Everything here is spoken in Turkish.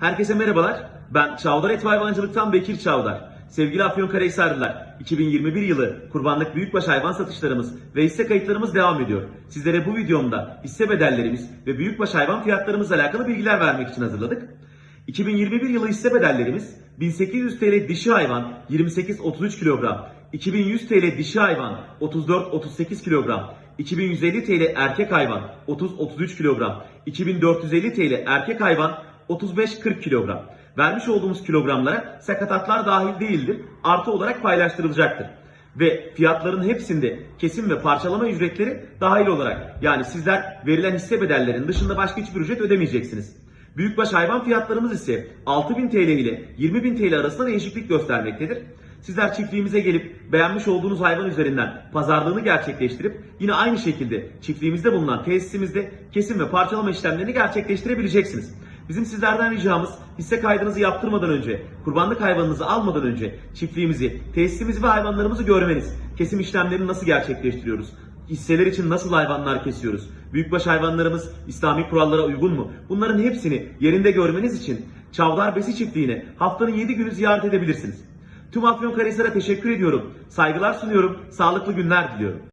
Herkese merhabalar. Ben Çavdar Et Hayvancılık'tan Bekir Çavdar. Sevgili Afyonkarahisarlılar, 2021 yılı kurbanlık büyükbaş hayvan satışlarımız ve hisse kayıtlarımız devam ediyor. Sizlere bu videomda hisse bedellerimiz ve büyükbaş hayvan fiyatlarımızla alakalı bilgiler vermek için hazırladık. 2021 yılı hisse bedellerimiz 1800 TL dişi hayvan 28-33 kilogram, 2100 TL dişi hayvan 34-38 kilogram, 2150 TL erkek hayvan 30-33 kilogram, 2450 TL erkek hayvan 35-40 kilogram. Vermiş olduğumuz kilogramlara sakatatlar dahil değildir, artı olarak paylaştırılacaktır. Ve fiyatların hepsinde kesim ve parçalama ücretleri dahil olarak yani sizler verilen hisse bedellerinin dışında başka hiçbir ücret ödemeyeceksiniz. Büyükbaş hayvan fiyatlarımız ise 6000 TL ile 20000 TL arasında değişiklik göstermektedir. Sizler çiftliğimize gelip beğenmiş olduğunuz hayvan üzerinden pazarlığını gerçekleştirip yine aynı şekilde çiftliğimizde bulunan tesisimizde kesim ve parçalama işlemlerini gerçekleştirebileceksiniz. Bizim sizlerden ricamız hisse kaydınızı yaptırmadan önce, kurbanlık hayvanınızı almadan önce çiftliğimizi, tesisimizi ve hayvanlarımızı görmeniz. Kesim işlemlerini nasıl gerçekleştiriyoruz? Hisseler için nasıl hayvanlar kesiyoruz? Büyükbaş hayvanlarımız İslami kurallara uygun mu? Bunların hepsini yerinde görmeniz için Çavdar Besi Çiftliği'ne haftanın 7 günü ziyaret edebilirsiniz. Tüm Afyonkarahisar'a teşekkür ediyorum. Saygılar sunuyorum. Sağlıklı günler diliyorum.